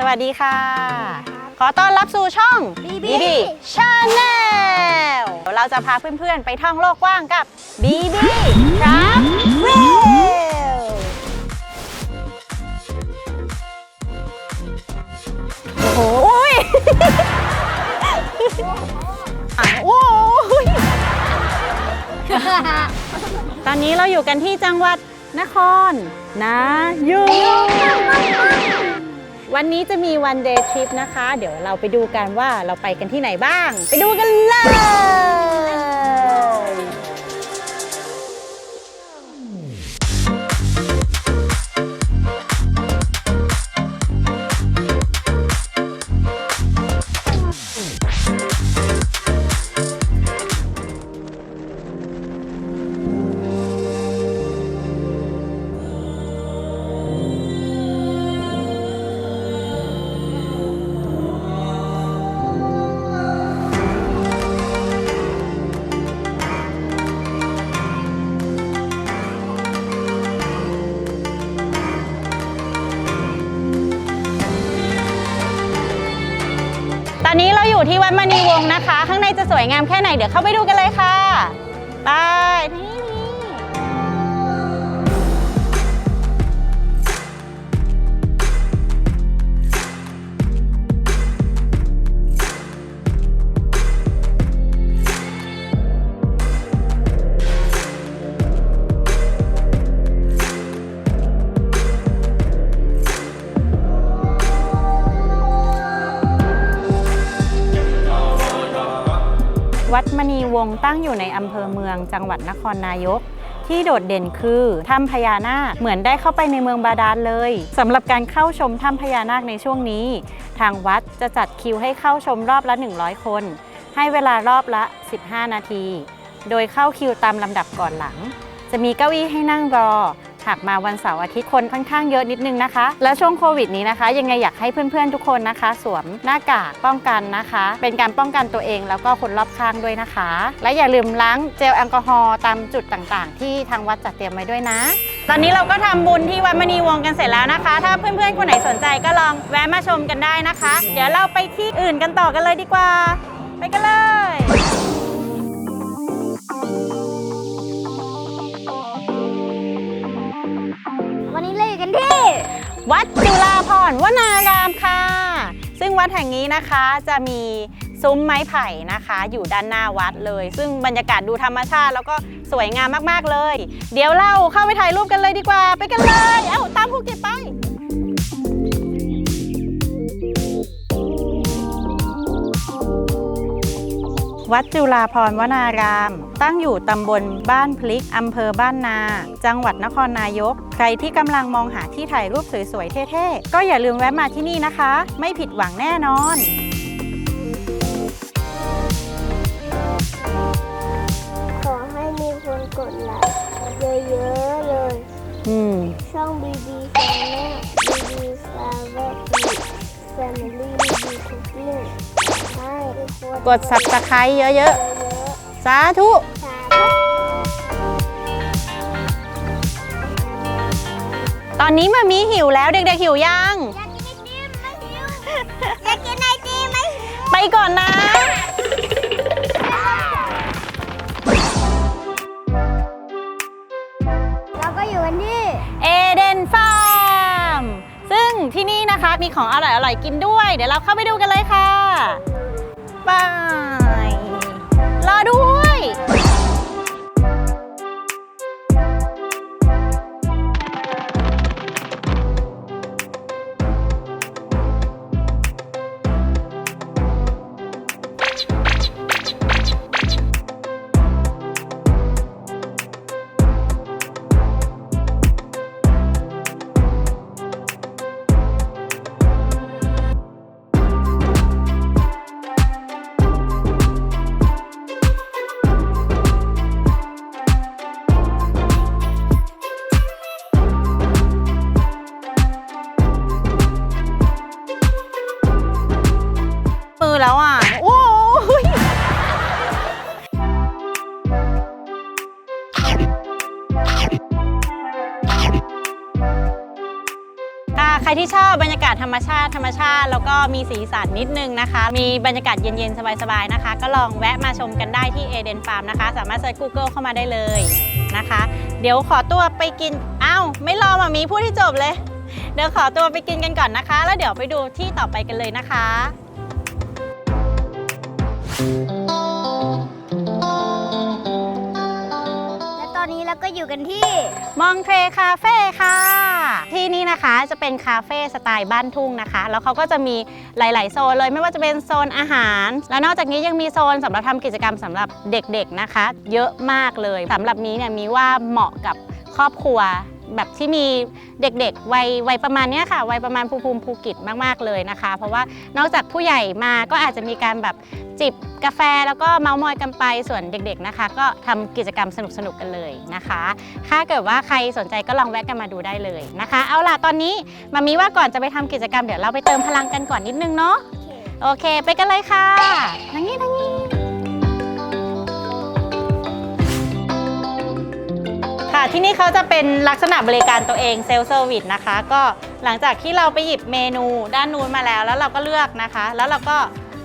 สวัสดีค่ะ ขอต้อนรับสู่ช่อง BB Channel เราจะพาเพื่อนๆ ไปท่องโลกกว้างกับ BB Travel โอ้โหอุ๊ยอะโอ้ยตอนนี้เราอยู่กันที่จังหวัดนครนายก วันนี้จะมีวันเดย์ทริปนะคะ เดี๋ยวเราไปดูกันว่าเราไปกันที่ไหนบ้าง ไปดูกันเลย งนะคะ ข้างในจะสวยงามแค่ไหนเดี๋ยวเข้าไปดูกันเลยค่ะ ไป งศ์ตั้งอยู่ในอำเภอเมืองจังหวัดนครนายก ที่โดดเด่นคือถ้ำพญานาคเหมือนได้เข้าไปในเมืองบาดาลเลยสำหรับการเข้าชมถ้ำพญานาคในช่วงนี้ ทางวัดจะจัดคิวให้เข้าชมรอบละ 100 คน ให้เวลารอบละ 15 นาที โดยเข้าคิวตามลำดับก่อนหลัง จะมีเก้าอี้ให้นั่งรอ หากมาวันเสาร์อาทิตย์คนค่อนข้างเยอะนิดนึงนะคะ และช่วงโควิดนี้นะคะ ยังไงอยากให้เพื่อนๆทุกคนนะคะ สวมหน้ากากป้องกันนะคะ เป็นการป้องกันตัวเองแล้วก็คนรอบข้างด้วยนะคะ และอย่าลืมล้างเจลแอลกอฮอล์ตามจุดต่างๆ ที่ทางวัดจัดเตรียมไว้ด้วยนะ ตอนนี้เราก็ทำบุญที่วัดมณีวงกันเสร็จแล้วนะคะ ถ้าเพื่อนๆคนไหนสนใจก็ลองแวะมาชมกันได้นะคะ เดี๋ยวเราไปที่อื่นกันต่อกันเลยดีกว่า ไปกันเลย วัดจุฬาพรวนารามค่ะ ซึ่งวัดแห่งนี้นะคะจะมีซุ้มไม้ไผ่นะคะ อยู่ด้านหน้าวัดเลย ซึ่งบรรยากาศดูธรรมชาติ แล้วก็สวยงามมากๆเลย เดี๋ยวเราเข้าไปถ่ายรูปกันเลยดีกว่า ไปกันเลย เอ้าตามภูเก็ตไป วัดจุฬาพรวนาราม ตั้งอยู่ตำบลบ้านพลิก อำเภอบ้านนา จังหวัดนครนายก ใครที่กำลังมองหาที่ถ่ายรูปสวยๆ เท่ๆ ก็อย่าลืมแวะมาที่นี่นะคะ ไม่ผิดหวังแน่นอน กคนกด subscribe เยอะเยอะๆสาธุๆสาธุตอนนี้มามีหิวแล้วเด็กๆหิวยังอยากกินไอติมไม่หิวอยากกินไอติมไม่หิวไปก่อนนะ เราก็อยู่กันที่เอเดนฟาร์ม ซึ่งที่นี่นะคะมีของอร่อยๆกินด้วย เดี๋ยวเราเข้าไปดูกันเลยค่ะ ไป รอด้วย แล้วอะ โอ้ยใครที่ชอบบรรยากาศธรรมธรรมชาติธรรมชาติ แล้วก็มีสีสันนิดนึงนะคะ มีบรรยากาศเย็นๆ สบายๆนะคะ ก็ลองแวะมาชมกันได้ที่เอเดนฟาร์มนะคะ สามารถเซิร์ช Google เข้ามาได้เลยนะคะ เดี๋ยวขอตัวไปกินอ้าวไม่รอมามีพูดที่จบเลย เดี๋ยวขอตัวไปกินกันก่อนนะคะ แล้วเดี๋ยวไปดูที่ต่อไปกันเลยนะคะ และตอนนี้เราก็อยู่กันที่ มองเทรคาเฟ่ค่ะ ที่นี่นะคะจะเป็นคาเฟ่สไตล์บ้านทุ่งนะคะ แล้วเขาก็จะมีหลาย ๆ โซนเลยไม่ว่าจะเป็นโซนอาหาร แล้วนอกจากนี้ยังมีโซนสำหรับทำกิจกรรมสำหรับเด็ก ๆ นะคะ เยอะมากเลยสำหรับนี้เนี่ยมีว่าเหมาะกับครอบครัว แบบที่มีเด็กๆวัยวัยประมาณเนี้ยค่ะวัยประมาณภูภูมิภูกิจมากๆเลยนะคะ เพราะว่านอกจากผู้ใหญ่มาก็อาจจะมีการแบบจิบกาแฟแล้วก็เมาส์มอยกันไปส่วนเด็กๆนะคะ ก็ทำกิจกรรมสนุกๆกันเลยนะคะ ถ้าเกิดว่าใครสนใจก็ลองแวะกันมาดูได้เลยนะคะ เอาล่ะตอนนี้มามีว่าก่อนจะไปทำกิจกรรมเดี๋ยวเราไปเติมพลังกันก่อนนิดนึงเนาะโอเค ไปกันเลยค่ะทางนี้ทาง ค่ะ ที่นี่เขาจะเป็นลักษณะบริการตัวเองเซลล์เซอร์วิสนะคะ ก็หลังจากที่เราไปหยิบเมนูด้านนู้นมาแล้ว แล้วเราก็เลือกนะคะ แล้วเราก็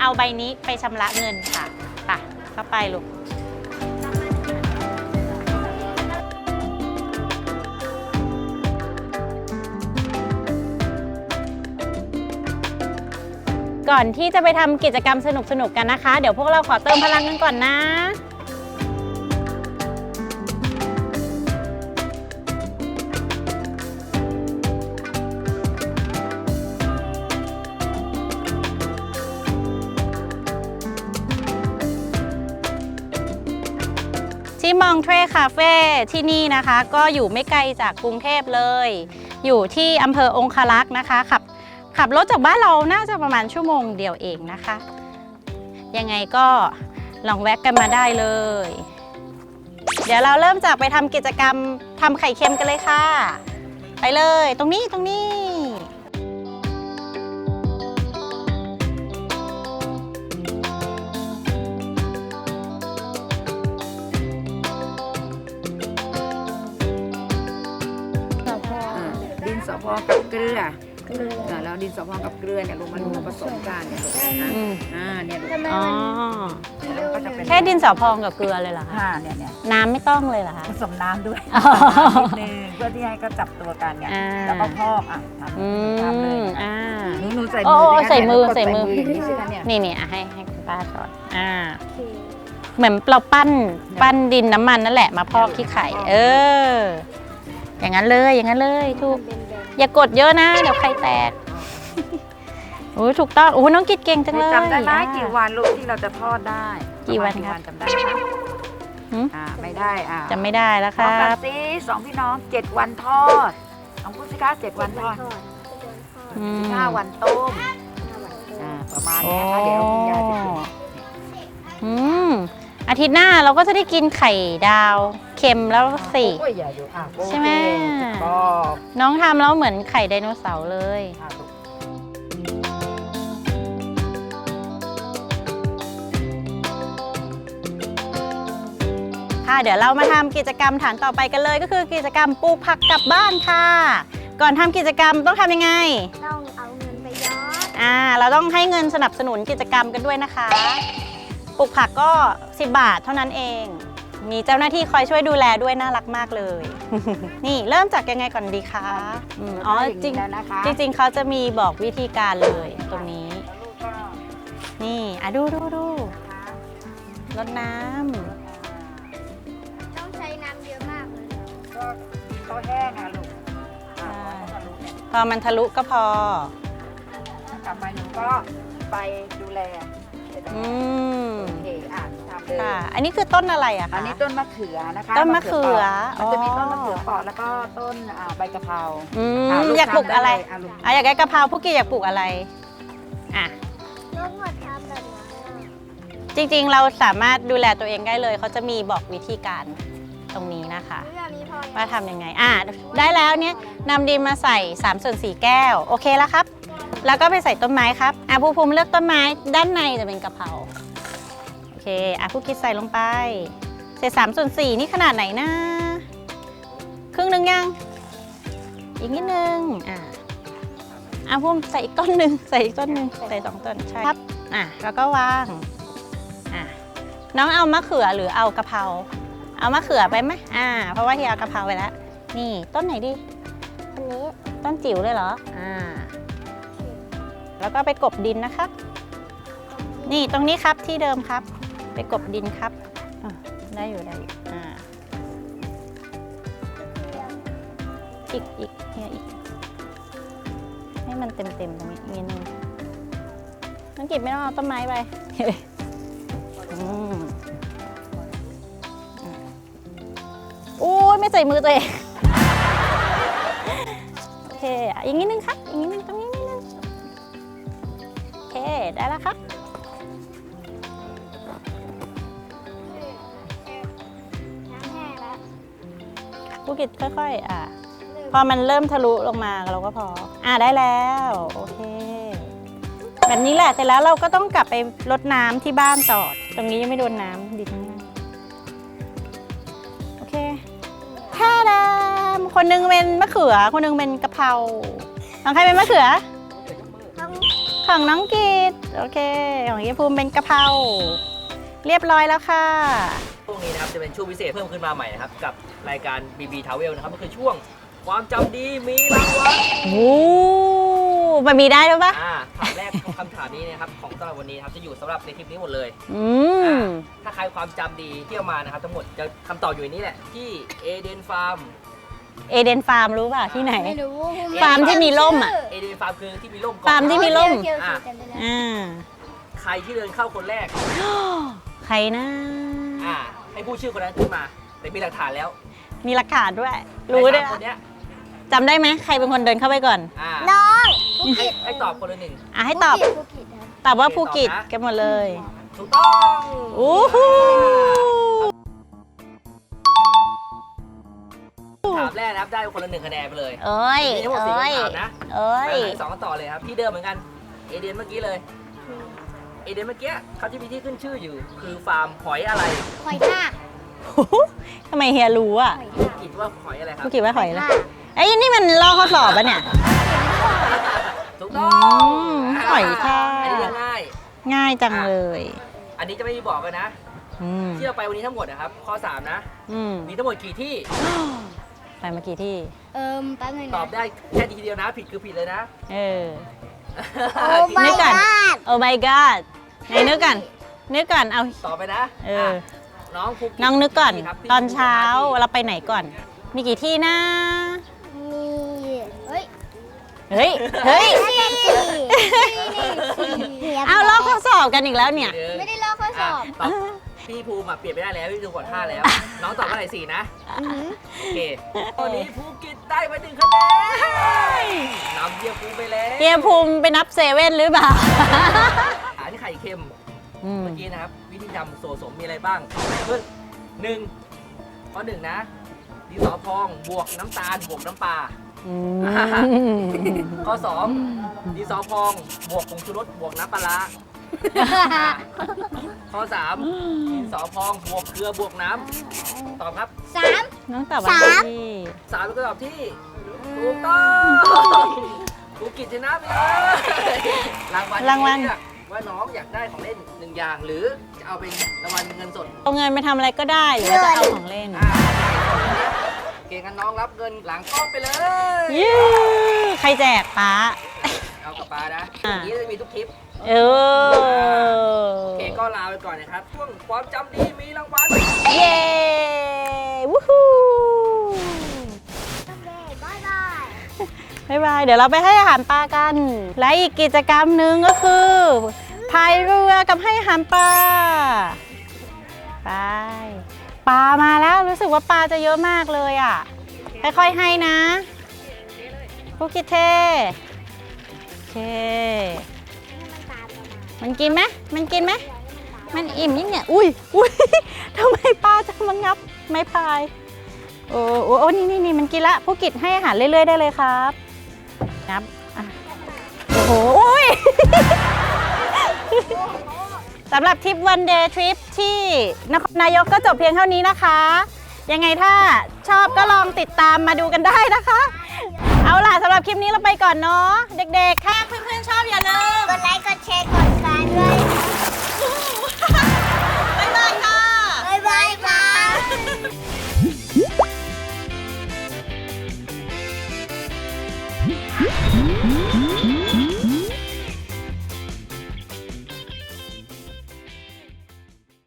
เอาใบนี้ไปชำระเงินค่ะไปเข้าไปลูกก่อนที่จะไปทำกิจกรรมสนุกๆกันนะคะ เดี๋ยวพวกเราขอเติมพลังกันก่อนนะ มองเทรคาเฟ่ที่นี่นะคะ ก็อยู่ไม่ไกลจากกรุงเทพเลย อยู่ที่อำเภอองคารักษ์นะคะขับขับรถจากบ้านเราน่าจะประมาณชั่วโมงเดียวเองนะคะ ยังไงก็ลองแวะกันมาได้เลย เดี๋ยวเราเริ่มจากไปทำกิจกรรมทำไข่เค็มกันเลยค่ะ ไปเลย ตรงนี้ตรงนี้ อพองกับเกลืออ่าแล้วดินสอพองกับเกลือเนี่ยลงมาลงมาผสมกันเนี่ยลูกนะอืมอ่าเนี่ยลูกทำไมอ๋อมันแล้วก็จะเป็นแค่ดินสอพองกับเกลือเลยเหรอคะอ่าเนี่ยเนี่ยน้ำไม่ต้องเลยเหรอคะ ผสมน้ำด้วยอ๋อนิดนึงเพื่อที่ให้ก็จับตัวกันเนี่ยอ่า แล้วก็พอกอะทำอืทำเลยมนะอ่า หนูหนูใส่โอ้มือโอ้สิคะใส่มือเนี่ยใส่มืออย่างนี้สิคะเนี่ยนี่นี่อะให้ให้คุณป้าสอนอ่า เหมือนเราปั้นปั้นดินน้ำมันนั่นแหละมาพอกที่ไข่ เออ อย่างนั้นเลยอย่างนั้นเลยถูก อย่ากดเยอะนะ เดี๋ยวไข่แตกโอ้ยถูกต้องโอ้ยน้องกิดเก่งจังเลยจำได้ไหมอ่ากี่วันลูกที่เราจะทอดได้กี่วันประครัมาบณจำได้ไหมหืม อ่าไม่ได้อ่าจำไม่ได้แล้วคพร้อรัมกันบสิสองพี่น้องเจ็ดวันทอดลองพูดสิคะเจ็ดวันทอดอืมสิบห้าวันต้มอ่าประมาณโอ้เนี้ยค่ะเดี๋ยวคุณยายจะกินอืม อาทิตย์หน้าเราก็จะได้กินไข่ดาวเค็มแล้วสิโอ้ยอย่าอยู่อะโอเคใช่ไหมก็น้องทำแล้วเหมือนไข่ไดโนเสาร์เลย อะลูกค่ะเดี๋ยวเรามาทำกิจกรรมฐานต่อไปกันเลย ก็คือกิจกรรมปลูกผักกลับบ้านค่ะ ก่อนทำกิจกรรมต้องทำยังไง ต้องเอาเงินไปย้อนอ่า เราต้องให้เงินสนับสนุนกิจกรรมกันด้วยนะคะ ปลูกผักก็ 10 บาทเท่านั้นเอง มีเจ้าหน้าที่คอยช่วยดูแลด้วยน่ารักมากเลย นี่เริ่มจากยังไงก่อนดีคะอืมอ๋ออย่างจริงนี้แล้วนะคะจริงๆ เขาจะมีบอกวิธีการเลยตรงนี้แล้วลูกก็ นี่อะดูดูดูนะคะรดน้ำต้องใช้น้ำเยอะมากเลย ก็ก็แห้งอะลูกอะพอลูกเนี่ยพอมันทะลุก็พอ กลับมาหนูก็ไปดูแลเดี๋ยว อืมโอเคอะทำเลยค่ะ อันนี้คือต้นอะไรอะคะ อันนี้ต้นมะเขือนะคะต้นมะเขือปอกมันจะมีอ๋อต้นมะเขือเปอกแล้วก็ต้นอ่าใบกะเพราอืมะอยากปลูกอะไรทำด้เลยอะลูกอะอยากได้กะเพราพวกกี้อยากปลูกอะไร อะต้องหมดทำแบบนั้นจริงๆ เราสามารถดูแลตัวเองได้เลย เขาจะมีบอกวิธีการตรงนี้นะคะเรื่องนี้พอยังว่าทำยังไง อะ ได้แล้วเนี่ยนำดินมาใส่3ส่วน4แก้ว โอเคแล้วครับ แล้วก็ไปใส่ต้นไม้ครับอะภูภูมิเลือกต้นไม้ด้านในจะเป็นกะเพราโอเคอะผู้คิดใส่ลงไปเศษ3ส่วน4นี่ขนาดไหนนะ ครึ่งหนึ่งยัง อีกนิดนึงอะอะพุ่มใส่อีกต้นหนึ่งใส่อีกต้นหนึ่งใส่สองต้นใช่ครับอะแล้วก็วางอะน้องเอามะเขือหรือเอากะเพราเอามะเขือไปไหมอ่า เพราะว่าเฮียเอากะเพราไปแล้ว นี่ต้นไหนดีอันนี้ต้นจิ๋วเลยเหรอ อ่า แล้วก็ไปกบดินนะคะ นี่ตรงนี้ครับที่เดิมครับ ไปกบดินครับได้อยู่ได้อยู่อ่าอีกอีกเฮียอีกให้มันเต็มเต็มตรงนี้อีกนิดนึงน้องกิบไม่ต้องเอาต้นไม้ไปอืมอะโอ้ยไม่ใส่มือตัวเอง โอเค อีกนิดนึงครั ได้แล้วครับน้ำแห้งแล้วผู้กิจค่อยๆ อะ พอมันเริ่มทะลุลงมาเราก็พอ อะได้แล้วโอเค แบบนี้แหละเสร็จแล้วเราก็ต้องกลับไปรดน้ำที่บ้านต่อ ตรงนี้ยังไม่โดนน้ำดินข้างล่างโอเคท่าดามคนหนึงเป็นมะเขือ คนหนึงเป็นกะเพราของใครเป็นมะเขือต้อง ของน้องกีดโอเค ของเยภูมิเป็นกะเพราเรียบร้อยแล้วค่ะช่วงนี้นะครับจะเป็นช่วงพิเศษเพิ่มขึ้นมาใหม่นะครับ กับรายการ BB Travel นะครับก็คือช่วงความจำดีมีรางวัลโอ้มันมีได้ด้วยปะอ่าถามแรกคำถามนี้นะครับของสำหรับวันนี้นะครับจะอยู่สำหรับในคลิปนี้หมดเลยอืมถ้าใครความจำดีเที่ยวมานะครับทั้งหมดจะคำตอบอยู่ในนี้แหละที่เอ เดนฟาร์มเอเดนฟาร์มรู้ป่ะที่ไหน ไม่รู้ฟาร์มที่มีร่มอะ เอเดนฟาร์มคือที่มีร่มก่อน ฟาร์มที่ มีร่ม เกี่ยวๆกันไปแล้วอ่า ใครที่เดินเข้าคนแรก ใครนะ อ่า ให้พูดชื่อคนนั้นขึ้นมาแต่มีหลักฐานแล้วมีหลักฐานด้วย รู้ด้วยไอ้สามคนเนี้ยจำได้ไหมใครเป็นคนเดินเข้าไปก่อน อ่าน้องภูให้เก็ตให้ตอบคนละหนึ่ง อะให้ตอบ ภูเก็ตครับตอบว่าโอเคภูเก็ตตอบนะกันหมดเลย ถูกต้องอู้หู รกนะครับได้คนละหนึ่งคะแนนไปเลยเอ้ยมีทั้งหมดสี่เอ้ยคำถามนะเอ้ยไปหาสองกันต่อเลยครับที่เดิมเหมือนกันเอเดนเมื่อกี้เลยเอเดนเมื่อกี้เขาจะมีที่ขึ้นชื่ออยู่ คือฟาร์มหอยอะไรหอยทากทำไมเฮียรู้อะหอยทากคิดว่าหอยอะไรครับภูเก็ตว่าหอยเลยไอ้ยนี่มันลอกข้อสอบปะเนี่ย ถูกต้องอืมหอยทาก อันนี้เรียกง่าย ง่ายจังเลย อันนี้จะไม่มีบอกกันนะ อืมที่เราไปวันนี้ทั้งหมดนะครับ ข้อ 3 นะ อืมมีทั้งหมดกี่ที่ ไปมากี่ที่ เอิมแป๊บหนึงตนะอบได้แค่ทีเดียวนะ ผิดคือผิดเลยนะ เออ โอ้นึ my กก่อน god โอ้ my god ไหนนึกก่อนนึกก่อนเอา ตอบไปนะเออะน้องภูกิจน้องนึกก่อน ครับที่ตอนเช้าที่เราไปไหนก่อน มีกี่ที่นะ มีเฮ้ยเฮ้ย เฮ้ย สี่สี่เอาลอกข้อสอบกันอีกแล้วเนี่ยเดี๋ยวไม่ได้ลอกข้อสอะอบตอบ พี่ภูมิอะเปลี่ยนไม่ได้แล้วพี่ดูก่อนท่าแล้ว น้องตอบว่าไหนสี่นะ อื้อหือโอเคตอนนี้ภูกิจได้ไปหนึ่งคะแนนนำเยียภูมิไปแล้วเฮียภูมิไปนับเซเว่นหรือเปล่าอาที่ไข่เค็ม อืมเมื่อกี้นะครับ วิธีทำโสสมมีอะไรบ้างเพิ่มหนึ่งข้อหนึ่งนะดินสอพองบวกน้ำตาลบวกน้ำปลา อืมข้อสองดินสอพองบวกผงชูรสบวกน้ำปลาร้า ข้อสามดินสอพองบวกเกลือบวกน้ำตอบครับสาม น้องตอบว่าสาม ที่สามเป็นคำตอบที่ถูกต้องภูกิจชนะไปเลยรางวัลรางวัลเลือกว่าน้องอยากได้ของเล่นหนึ่งอย่าง หรือจะเอาเป็นรางวัลเงินสด เอาเงินไปทำอะไรก็ได้หรือว่าจะเอาของเล่น อ่าเก่งกันน้องรับเงินหลังกล้องไปเลยยูใครแจกป้า เอากับปลานะอ่าอย่างนี้จะมีทุกทริป เออโอเคก็ลาไปก่อนนะครับ ช่วงความจำดีมีรางวัล เย้วู้ฮู้โอเคบายบายบ๊ายบาย เดี๋ยวเราไปให้อาหารปลากัน และอีกกิจกรรมหนึ่งก็คือพายเรือกับให้อาหารปลาไปปลามาแล้วรู้สึกว่าปลาจะเยอะมากเลยอะค่อยๆให้นะพุกิเทโอ เค มันกินไหมมันกินไหมมันอิ่มยิ่งเนี่ย อุ้ยอุ้ยทำไมปลาจะมางับไม้พาย โอ้โอ้โอ้นี่นี่นี่มันกินละผู้กิจให้อาหารเรื่อย ๆ ได้เลยครับ งับอะโอ้โหอุ้ยสำหรับทริปวันเดย์ทริปที่นครนายกก็จบเพียงเท่านี้นะคะ ยังไงถ้าชอบก็ลองติดตามมาดูกันได้นะคะ เอาล่ะสำหรับคลิปนี้เราไปก่อนเนาะเด็กๆ ถ้าเพื่อนๆชอบอย่าลืม กดไลค์ กดแชร์ กดติดตามด้วยบ๊าย